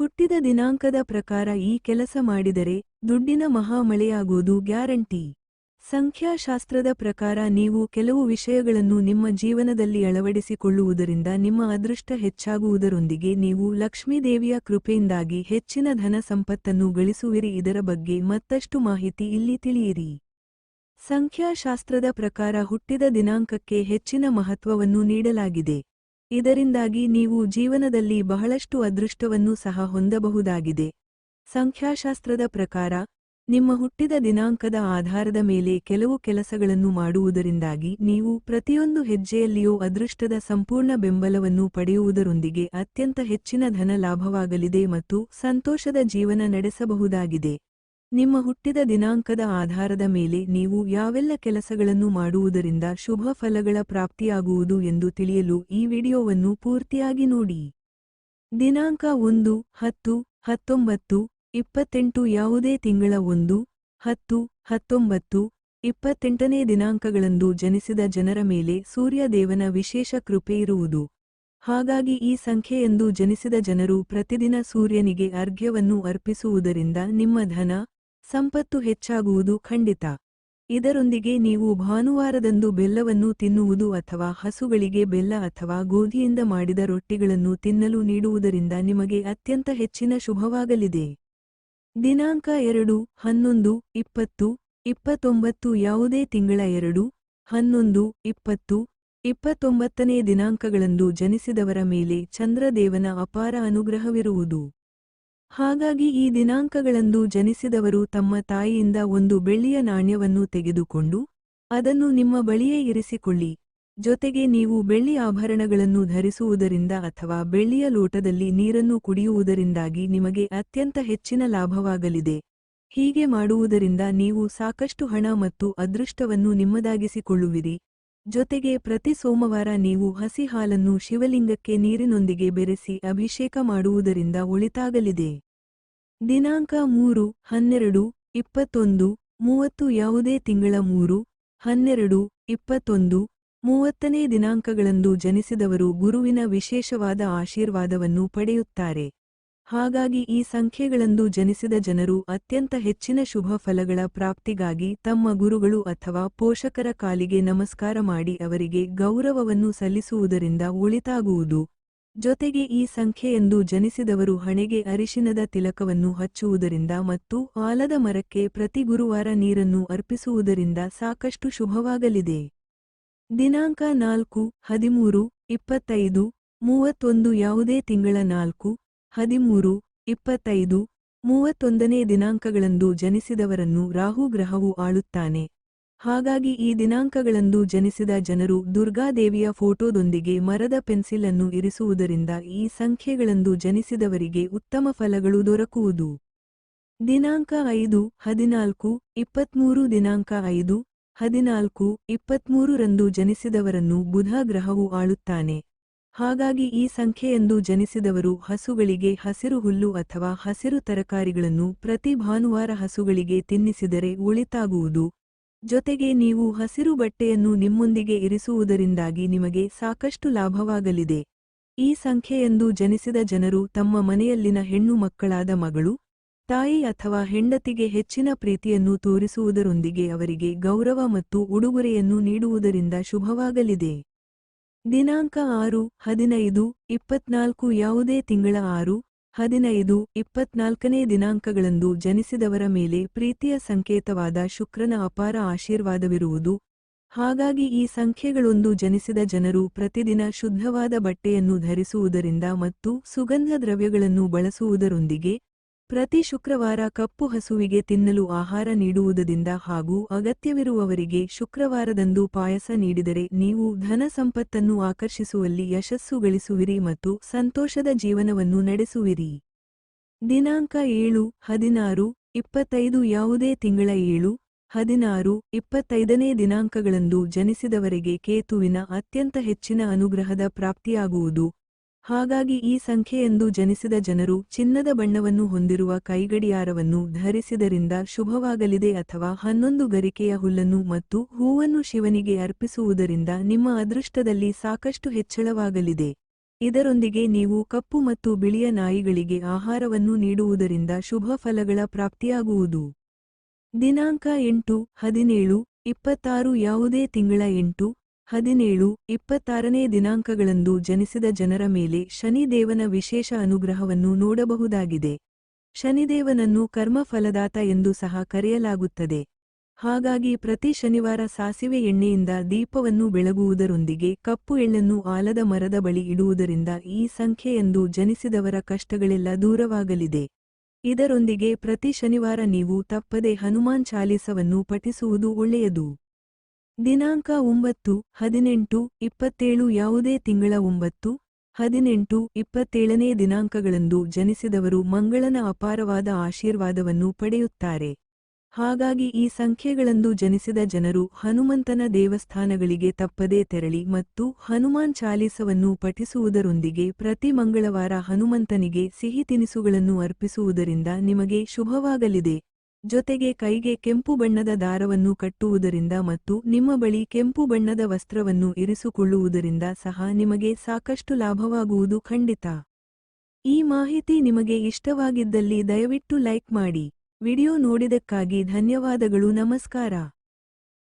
ಹುಟ್ಟಿದ ದಿನಾಂಕದ ಪ್ರಕಾರ ಈ ಕೆಲಸ ಮಾಡಿದರೆ ದುಡ್ಡಿನ ಮಹಾಮಳೆಯಾಗುವುದು ಗ್ಯಾರಂಟಿ. ಸಂಖ್ಯಾಶಾಸ್ತ್ರದ ಪ್ರಕಾರ ನೀವು ಕೆಲವು ವಿಷಯಗಳನ್ನು ನಿಮ್ಮ ಜೀವನದಲ್ಲಿ ಅಳವಡಿಸಿಕೊಳ್ಳುವುದರಿಂದ ನಿಮ್ಮ ಅದೃಷ್ಟ ಹೆಚ್ಚಾಗುವುದರೊಂದಿಗೆ ನೀವು ಲಕ್ಷ್ಮೀದೇವಿಯ ಕೃಪೆಯಿಂದಾಗಿ ಹೆಚ್ಚಿನ ಧನ ಸಂಪತ್ತನ್ನು ಗಳಿಸುವಿರಿ. ಇದರ ಬಗ್ಗೆ ಮತ್ತಷ್ಟು ಮಾಹಿತಿ ಇಲ್ಲಿ ತಿಳಿಯಿರಿ. ಸಂಖ್ಯಾಶಾಸ್ತ್ರದ ಪ್ರಕಾರ ಹುಟ್ಟಿದ ದಿನಾಂಕಕ್ಕೆ ಹೆಚ್ಚಿನ ಮಹತ್ವವನ್ನು ನೀಡಲಾಗಿದೆ. ಇದರಿಂದಾಗಿ ನೀವು ಜೀವನದಲ್ಲಿ ಬಹಳಷ್ಟು ಅದೃಷ್ಟವನ್ನು ಸಹ ಹೊಂದಬಹುದಾಗಿದೆ. ಸಂಖ್ಯಾಶಾಸ್ತ್ರದ ಪ್ರಕಾರ, ನಿಮ್ಮ ಹುಟ್ಟಿದ ದಿನಾಂಕದ ಆಧಾರದ ಮೇಲೆ ಕೆಲವು ಕೆಲಸಗಳನ್ನು ಮಾಡುವುದರಿಂದಾಗಿ ನೀವು ಪ್ರತಿಯೊಂದು ಹೆಜ್ಜೆಯಲ್ಲಿಯೂ ಅದೃಷ್ಟದ ಸಂಪೂರ್ಣ ಬೆಂಬಲವನ್ನು ಪಡೆಯುವುದರೊಂದಿಗೆ ಅತ್ಯಂತ ಹೆಚ್ಚಿನ ಧನ ಲಾಭವಾಗಲಿದೆ ಮತ್ತು ಸಂತೋಷದ ಜೀವನ ನಡೆಸಬಹುದಾಗಿದೆ. ನಿಮ್ಮ ಹುಟ್ಟಿದ ದಿನಾಂಕದ ಆಧಾರದ ಮೇಲೆ ನೀವು ಯಾವೆಲ್ಲ ಕೆಲಸಗಳನ್ನು ಮಾಡುವುದರಿಂದ ಶುಭ ಫಲಗಳ ಪ್ರಾಪ್ತಿಯಾಗುವುದು ಎಂದು ತಿಳಿಯಲು ಈ ವಿಡಿಯೋವನ್ನು ಪೂರ್ತಿಯಾಗಿ ನೋಡಿ. ದಿನಾಂಕ ಒಂದು, ಹತ್ತು, ಹತ್ತೊಂಬತ್ತು, ಇಪ್ಪತ್ತೆಂಟು ಯಾವುದೇ ತಿಂಗಳ ಒಂದು, ಹತ್ತು, ಹತ್ತೊಂಬತ್ತು, ಇಪ್ಪತ್ತೆಂಟನೇ ದಿನಾಂಕಗಳಂದು ಜನಿಸಿದ ಜನರ ಮೇಲೆ ಸೂರ್ಯದೇವನ ವಿಶೇಷ ಕೃಪೆ ಇರುವುದು. ಹಾಗಾಗಿ ಈ ಸಂಖ್ಯೆಯಂದು ಜನಿಸಿದ ಜನರು ಪ್ರತಿದಿನ ಸೂರ್ಯನಿಗೆ ಅರ್ಘ್ಯವನ್ನು ಅರ್ಪಿಸುವುದರಿಂದ ನಿಮ್ಮ ಧನ ಸಂಪತ್ತು ಹೆಚ್ಚಾಗುವುದು ಖಂಡಿತ. ಇದರೊಂದಿಗೆ ನೀವು ಭಾನುವಾರದಂದು ಬೆಲ್ಲವನ್ನು ತಿನ್ನುವುದು ಅಥವಾ ಹಸುಗಳಿಗೆ ಬೆಲ್ಲ ಅಥವಾ ಗೋಧಿಯಿಂದ ಮಾಡಿದ ರೊಟ್ಟಿಗಳನ್ನು ತಿನ್ನಲು ನೀಡುವುದರಿಂದ ನಿಮಗೆ ಅತ್ಯಂತ ಹೆಚ್ಚಿನ ಶುಭವಾಗಲಿದೆ. ದಿನಾಂಕ ಎರಡು, ಹನ್ನೊಂದು, ಇಪ್ಪತ್ತು, ಇಪ್ಪತ್ತೊಂಬತ್ತು ಯಾವುದೇ ತಿಂಗಳ ಎರಡು, ಹನ್ನೊಂದು, ಇಪ್ಪತ್ತು, ಇಪ್ಪತ್ತೊಂಬತ್ತನೇ ದಿನಾಂಕಗಳಂದು ಜನಿಸಿದವರ ಮೇಲೆ ಚಂದ್ರದೇವನ ಅಪಾರ ಅನುಗ್ರಹವಿರುವುದು. ಹಾಗಾಗಿ ಈ ದಿನಾಂಕಗಳಂದು ಜನಿಸಿದವರು ತಮ್ಮ ತಾಯಿಯಿಂದ ಒಂದು ಬೆಳ್ಳಿಯ ನಾಣ್ಯವನ್ನು ತೆಗೆದುಕೊಂಡು, ಅದನ್ನು ನಿಮ್ಮ ಬಳಿಯೇ ಇರಿಸಿಕೊಳ್ಳಿ. ಜೊತೆಗೆ ನೀವು ಬೆಳ್ಳಿ ಆಭರಣಗಳನ್ನು ಧರಿಸುವುದರಿಂದ ಅಥವಾ ಬೆಳ್ಳಿಯ ಲೋಟದಲ್ಲಿ ನೀರನ್ನು ಕುಡಿಯುವುದರಿಂದಾಗಿ ನಿಮಗೆ ಅತ್ಯಂತ ಹೆಚ್ಚಿನ ಲಾಭವಾಗಲಿದೆ. ಹೀಗೆ ಮಾಡುವುದರಿಂದ ನೀವು ಸಾಕಷ್ಟು ಹಣ ಮತ್ತು ಅದೃಷ್ಟವನ್ನು ನಿಮ್ಮದಾಗಿಸಿಕೊಳ್ಳುವಿರಿ. ಜೊತೆಗೆ ಪ್ರತಿ ಸೋಮವಾರ ನೀವು ಹಸಿ ಹಾಲನ್ನು ಶಿವಲಿಂಗಕ್ಕೆ ನೀರಿನೊಂದಿಗೆ ಬೆರೆಸಿ ಅಭಿಷೇಕ ಮಾಡುವುದರಿಂದ ಒಳಿತಾಗಲಿದೆ. ದಿನಾಂಕ ಮೂರು, ಹನ್ನೆರಡು, ಇಪ್ಪತ್ತೊಂದು, ಮೂವತ್ತು ಯಾವುದೇ ತಿಂಗಳ ಮೂರು, ಹನ್ನೆರಡು, ಇಪ್ಪತ್ತೊಂದು, ಮೂವತ್ತನೇ ದಿನಾಂಕಗಳಂದು ಜನಿಸಿದವರು ಗುರುವಿನ ವಿಶೇಷವಾದ ಆಶೀರ್ವಾದವನ್ನು ಪಡೆಯುತ್ತಾರೆ. ಹಾಗಾಗಿ ಈ ಸಂಖ್ಯೆಗಳಂದು ಜನಿಸಿದ ಜನರು ಅತ್ಯಂತ ಹೆಚ್ಚಿನ ಶುಭ ಫಲಗಳ ಪ್ರಾಪ್ತಿಗಾಗಿ ತಮ್ಮ ಗುರುಗಳು ಅಥವಾ ಪೋಷಕರ ಕಾಲಿಗೆ ನಮಸ್ಕಾರ ಮಾಡಿ ಅವರಿಗೆ ಗೌರವವನ್ನು ಸಲ್ಲಿಸುವುದರಿಂದ ಉಳಿತಾಗುವುದು ಜೊತೆಗೆ ಈ ಸಂಖ್ಯೆಯೆಂದು ಜನಿಸಿದವರು ಹಣೆಗೆ ಅರಿಶಿನದ ತಿಲಕವನ್ನು ಹಚ್ಚುವುದರಿಂದ ಮತ್ತು ಆಲದ ಮರಕ್ಕೆ ಪ್ರತಿ ಗುರುವಾರ ನೀರನ್ನು ಅರ್ಪಿಸುವುದರಿಂದ ಸಾಕಷ್ಟು ಶುಭವಾಗಲಿದೆ. ದಿನಾಂಕ ನಾಲ್ಕು, ಹದಿಮೂರು, ಇಪ್ಪತ್ತೈದು, ಮೂವತ್ತೊಂದು ಯಾವುದೇ ತಿಂಗಳ ನಾಲ್ಕು ಹದಿಮೂರು, ಇಪ್ಪತ್ತೈದು, ಮೂವತ್ತೊಂದನೇ ದಿನಾಂಕಗಳಂದು ಜನಿಸಿದವರನ್ನು ರಾಹು ಗ್ರಹವು ಆಳುತ್ತಾನೆ. ಹಾಗಾಗಿ ಈ ದಿನಾಂಕಗಳಂದು ಜನಿಸಿದ ಜನರು ದುರ್ಗಾದೇವಿಯ ಫೋಟೋದೊಂದಿಗೆ ಮರದ ಪೆನ್ಸಿಲ್ ಅನ್ನು ಇರಿಸುವುದರಿಂದ ಈ ಸಂಖ್ಯೆಗಳಂದು ಜನಿಸಿದವರಿಗೆ ಉತ್ತಮ ಫಲಗಳು ದೊರಕುವುದು. ದಿನಾಂಕ ಐದು, ಹದಿನಾಲ್ಕು, ಇಪ್ಪತ್ಮೂರು ದಿನಾಂಕ ಐದು, ಹದಿನಾಲ್ಕು, ಇಪ್ಪತ್ಮೂರರಂದು ಜನಿಸಿದವರನ್ನು ಬುಧ ಗ್ರಹವು ಆಳುತ್ತಾನೆ. ಹಾಗಾಗಿ ಈ ಸಂಖ್ಯೆಯಂದು ಜನಿಸಿದವರು ಹಸುಗಳಿಗೆ ಹಸಿರು ಹುಲ್ಲು ಅಥವಾ ಹಸಿರು ತರಕಾರಿಗಳನ್ನು ಪ್ರತಿ ಭಾನುವಾರ ಹಸುಗಳಿಗೆ ತಿನ್ನಿಸಿದರೆ ಉಳಿತಾಗುವುದು. ಜೊತೆಗೆ ನೀವು ಹಸಿರು ಬಟ್ಟೆಯನ್ನು ನಿಮ್ಮೊಂದಿಗೆ ಇರಿಸುವುದರಿಂದಾಗಿ ನಿಮಗೆ ಸಾಕಷ್ಟು ಲಾಭವಾಗಲಿದೆ. ಈ ಸಂಖ್ಯೆಯಂದು ಜನಿಸಿದ ಜನರು ತಮ್ಮ ಮನೆಯಲ್ಲಿನ ಹೆಣ್ಣು ಮಕ್ಕಳಾದ ಮಗಳು, ತಾಯಿ ಅಥವಾ ಹೆಂಡತಿಗೆ ಹೆಚ್ಚಿನ ಪ್ರೀತಿಯನ್ನು ತೋರಿಸುವುದರೊಂದಿಗೆ ಅವರಿಗೆ ಗೌರವ ಮತ್ತು ಉಡುಗೊರೆಯನ್ನು ನೀಡುವುದರಿಂದ ಶುಭವಾಗಲಿದೆ. ದಿನಾಂಕ ಆರು, ಹದಿನೈದು, ಇಪ್ಪತ್ನಾಲ್ಕು ಯಾವುದೇ ತಿಂಗಳ ಆರು, ಹದಿನೈದು, ಇಪ್ಪತ್ನಾಲ್ಕನೇ ದಿನಾಂಕಗಳಂದು ಜನಿಸಿದವರ ಮೇಲೆ ಪ್ರೀತಿಯ ಸಂಕೇತವಾದ ಶುಕ್ರನ ಅಪಾರ ಆಶೀರ್ವಾದವಿರುವುದು. ಹಾಗಾಗಿ ಈ ಸಂಖ್ಯೆಗಳೊಂದು ಜನಿಸಿದ ಜನರು ಪ್ರತಿದಿನ ಶುದ್ಧವಾದ ಬಟ್ಟೆಯನ್ನು ಧರಿಸುವುದರಿಂದ ಮತ್ತು ಸುಗಂಧ ದ್ರವ್ಯಗಳನ್ನು ಬಳಸುವುದರೊಂದಿಗೆ ಪ್ರತಿ ಶುಕ್ರವಾರ ಕಪ್ಪು ಹಸುವಿಗೆ ತಿನ್ನಲು ಆಹಾರ ನೀಡುವುದರಿಂದ ಹಾಗೂ ಅಗತ್ಯವಿರುವವರಿಗೆ ಶುಕ್ರವಾರದಂದು ಪಾಯಸ ನೀಡಿದರೆ ನೀವು ಧನ ಸಂಪತ್ತನ್ನು ಆಕರ್ಷಿಸುವಲ್ಲಿ ಯಶಸ್ಸು ಗಳಿಸುವಿರಿ ಮತ್ತು ಸಂತೋಷದ ಜೀವನವನ್ನು ನಡೆಸುವಿರಿ. ದಿನಾಂಕ ಏಳು, ಹದಿನಾರು, ಇಪ್ಪತ್ತೈದು ಯಾವುದೇ ತಿಂಗಳ ಏಳು, ಹದಿನಾರು, ಇಪ್ಪತ್ತೈದನೇ ದಿನಾಂಕಗಳಂದು ಜನಿಸಿದವರಿಗೆ ಕೇತುವಿನ ಅತ್ಯಂತ ಹೆಚ್ಚಿನ ಅನುಗ್ರಹದ ಪ್ರಾಪ್ತಿಯಾಗುವುದು. ಹಾಗಾಗಿ ಈ ಸಂಖ್ಯೆಯೆಂದು ಜನಿಸಿದ ಜನರು ಚಿನ್ನದ ಬಣ್ಣವನ್ನು ಹೊಂದಿರುವ ಕೈಗಡಿಯಾರವನ್ನು ಧರಿಸಿದರಿಂದ ಶುಭವಾಗಲಿದೆ ಅಥವಾ ಹನ್ನೊಂದು ಗರಿಕೆಯ ಹುಲ್ಲನ್ನು ಮತ್ತು ಹೂವನ್ನು ಶಿವನಿಗೆ ಅರ್ಪಿಸುವುದರಿಂದ ನಿಮ್ಮ ಅದೃಷ್ಟದಲ್ಲಿ ಸಾಕಷ್ಟು ಹೆಚ್ಚಳವಾಗಲಿದೆ. ಇದರೊಂದಿಗೆ ನೀವು ಕಪ್ಪು ಮತ್ತು ಬಿಳಿಯ ನಾಯಿಗಳಿಗೆ ಆಹಾರವನ್ನು ನೀಡುವುದರಿಂದ ಶುಭ ಫಲಗಳ ಪ್ರಾಪ್ತಿಯಾಗುವುದು. ದಿನಾಂಕ ಎಂಟು, ಹದಿನೇಳು, ಇಪ್ಪತ್ತಾರು ಯಾವುದೇ ತಿಂಗಳ ಎಂಟು ಹದಿನೇಳು, ಇಪ್ಪತ್ತಾರನೇ ದಿನಾಂಕಗಳಂದು ಜನಿಸಿದ ಜನರ ಮೇಲೆ ಶನಿದೇವನ ವಿಶೇಷ ಅನುಗ್ರಹವನ್ನು ನೋಡಬಹುದಾಗಿದೆ. ಶನಿದೇವನನ್ನು ಕರ್ಮಫಲದಾತ ಎಂದು ಸಹ ಕರೆಯಲಾಗುತ್ತದೆ. ಹಾಗಾಗಿ ಪ್ರತಿ ಶನಿವಾರ ಸಾಸಿವೆ ಎಣ್ಣೆಯಿಂದ ದೀಪವನ್ನು ಬೆಳಗುವುದರೊಂದಿಗೆ ಕಪ್ಪು ಎಳ್ಳನ್ನು ಆಲದ ಮರದ ಬಳಿ ಇಡುವುದರಿಂದ ಈ ಸಂಖ್ಯೆಯೆಂದು ಜನಿಸಿದವರ ಕಷ್ಟಗಳೆಲ್ಲ ದೂರವಾಗಲಿದೆ. ಇದರೊಂದಿಗೆ ಪ್ರತಿ ಶನಿವಾರ ನೀವು ತಪ್ಪದೆ ಹನುಮಾನ್ ಚಾಲೀಸವನ್ನು ಪಠಿಸುವುದು ಒಳ್ಳೆಯದು. ದಿನಾಂಕ ಒಂಬತ್ತು, ಹದಿನೆಂಟು, ಇಪ್ಪತ್ತೇಳು ಯಾವುದೇ ತಿಂಗಳ ಒಂಬತ್ತು, ಹದಿನೆಂಟು, ಇಪ್ಪತ್ತೇಳನೇ ದಿನಾಂಕಗಳಂದು ಜನಿಸಿದವರು ಮಂಗಳನ ಅಪಾರವಾದ ಆಶೀರ್ವಾದವನ್ನು ಪಡೆಯುತ್ತಾರೆ. ಹಾಗಾಗಿ ಈ ಸಂಖ್ಯೆಗಳಂದು ಜನಿಸಿದ ಜನರು ಹನುಮಂತನ ದೇವಸ್ಥಾನಗಳಿಗೆ ತಪ್ಪದೇ ತೆರಳಿ ಮತ್ತು ಹನುಮಾನ್ ಚಾಲೀಸವನ್ನು ಪಠಿಸುವುದರೊಂದಿಗೆ ಪ್ರತಿ ಮಂಗಳವಾರ ಹನುಮಂತನಿಗೆ ಸಿಹಿ ತಿನಿಸುಗಳನ್ನು ಅರ್ಪಿಸುವುದರಿಂದ ನಿಮಗೆ ಶುಭವಾಗಲಿದೆ. ಜೊತೆಗೆ ಕೈಗೆ ಕೆಂಪು ಬಣ್ಣದ ದಾರವನ್ನು ಕಟ್ಟುವುದರಿಂದ ಮತ್ತು ನಿಮ್ಮ ಬಳಿ ಕೆಂಪು ಬಣ್ಣದ ವಸ್ತ್ರವನ್ನು ಇರಿಸಿಕೊಳ್ಳುವುದರಿಂದ ಸಹ ನಿಮಗೆ ಸಾಕಷ್ಟು ಲಾಭವಾಗುವುದು ಖಂಡಿತ. ಈ ಮಾಹಿತಿ ನಿಮಗೆ ಇಷ್ಟವಾಗಿದ್ದಲ್ಲಿ ದಯವಿಟ್ಟು ಲೈಕ್ ಮಾಡಿ. ವಿಡಿಯೋ ನೋಡಿದಕ್ಕಾಗಿ ಧನ್ಯವಾದಗಳು, ನಮಸ್ಕಾರ.